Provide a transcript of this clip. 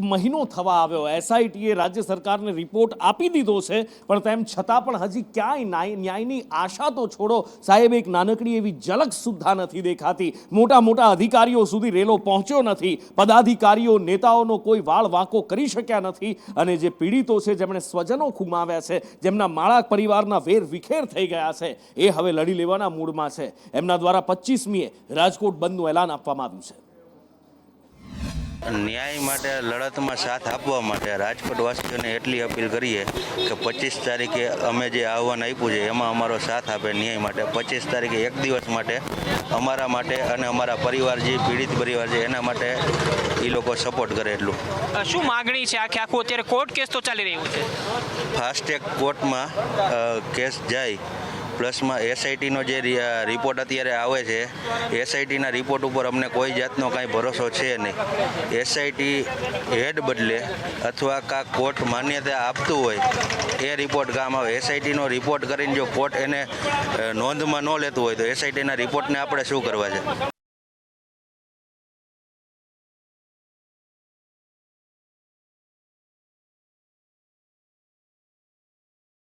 મહિનો થવા આવ્યો. એસઆઈટીએ રાજ્ય સરકારને રિપોર્ટ આપી દીધો છે, પણ તેમ છતાં પણ હજી ક્યાંય ન્યાયની આશા તો છોડો. સાહેબ, એક નાનકડી એવી ઝલક સુદ્ધા નથી દેખાતી. મોટા મોટા અધિકારીઓ સુધી રેલો પહોંચ્યો નથી. પદાધિકારીઓ, નેતાઓનો કોઈ વાળ વાંકો કરી શક્યા નથી. અને જે પીડિતો છે, જેમણે સ્વજનો ગુમાવ્યા છે, જેમના માળા પરિવારના વેર વિખેર થઈ ગયા છે, એ હવે લડી લેવાના મૂડમાં છે. એમના દ્વારા પચીસમીએ રાજકોટ બંધનું એલાન આપવામાં આવ્યું છે. ન્યાય માટે લડતમાં સાથ આપવા માટે રાજકોટ વાસીઓને એટલી અપીલ કરીએ કે પચીસ તારીખે અમે જે આહવાન આપ્યું છે એમાં અમારો સાથ આપે ન્યાય માટે. પચીસ તારીખે એક દિવસ માટે અમારા માટે અને અમારા પરિવાર જે પીડિત પરિવાર છે એના માટે એ લોકો સપોર્ટ કરે એટલું. શું માગણી છે આખે આખું? અત્યારે કોર્ટ કેસ તો ચાલી રહ્યું છે. ફાસ્ટેગ કોર્ટમાં કેસ જાય. પ્લસમાં એસઆઈટીનો જે રિપોર્ટ અત્યારે આવે છે, એસઆઈટીના રિપોર્ટ ઉપર અમને કોઈ જાતનો કાંઈ ભરોસો છે નહીં. એસઆઈટી હેડ બદલે અથવા કાંક કોર્ટ માન્યતા આપતું હોય, એ રિપોર્ટ કામ આવે. એસઆઈટીનો રિપોર્ટ કરીને જો કોર્ટ એને નોંધમાં ન લેતું હોય તો એસઆઈટીના રિપોર્ટને આપણે શું કરવા છે?